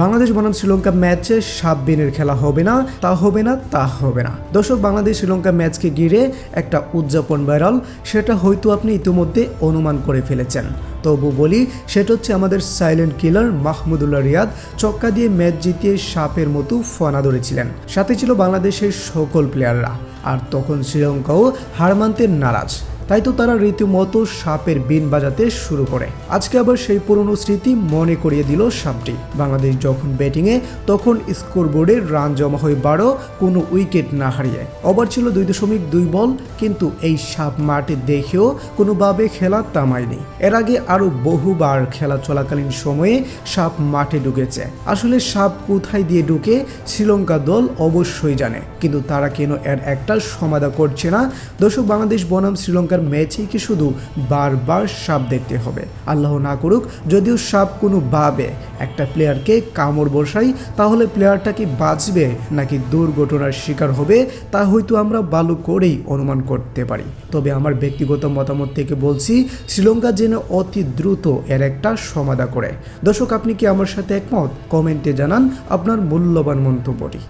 বাংলাদেশ বনাম শ্রীলঙ্কা ম্যাচে সাত দিনের খেলা হবে না, তা হবে না, তা হবে না। দর্শক, বাংলাদেশ শ্রীলঙ্কা ম্যাচকে ঘিরে একটা উদযাপন ভাইরাল, সেটা হয়তো আপনি ইতিমধ্যে অনুমান করে ফেলেছেন। তবু বলি, সেটা হচ্ছে আমাদের সাইলেন্ট কিলার মাহমুদুল্লাহ রিয়াদ চক্কা দিয়ে ম্যাচ জিতিয়ে সাপের মতো ফনা ধরেছিলেন। সাথে ছিল বাংলাদেশের সকল প্লেয়াররা আর তখন শ্রীলঙ্কাও হার মানতে নারাজ। তাই তো তারা রীতিমতো সাপের বিন বাজাতে শুরু করে। আজকে আবার সেই পুরনো স্মৃতি মনে করিয়ে দিল সাপটি। বাংলাদেশ যখন ব্যাটিংয়ে তখন স্কোরবোর্ডে রান জমা হয়ে বারো, কোনো উইকেট না হারিয়ে। ওভার ছিল দুই দশমিক দুই বল, কিন্তু এই সাপ মাঠে দেখেও কোনোভাবে খেলা তামায়নি এর আগে আরও বহুবার খেলা চলাকালীন সময়ে সাপ মাঠে ঢুকেছে। আসলে সাপ কোথায় দিয়ে ঢুকে, শ্রীলঙ্কা দল অবশ্যই জানে। কিন্তু তারা কেন এর একটা সমাধা করছে না? দর্শক, বাংলাদেশ বনাম শ্রীলঙ্কার ম্যাচেই কি শুধু বারবার সাপ দেখতে হবে? আল্লাহ না করুক, যদিও সাপ কোনো ভাবে একটা প্লেয়ারকে কামড় বসাই, তাহলে প্লেয়ারটা কি বাঁচবে নাকি দুর্ঘটনার শিকার হবে, তা হয়তো আমরা ভালো করেই অনুমান করতে পারি। তবে আমার ব্যক্তিগত মতামত থেকে বলছি, শ্রীলঙ্কা যেন অতি দ্রুত এর একটা সমাধা করে। দর্শক, আপনি কি আমার সাথে একমত? কমেন্টে জানান আপনার মূল্যবান মন্তব্যটি।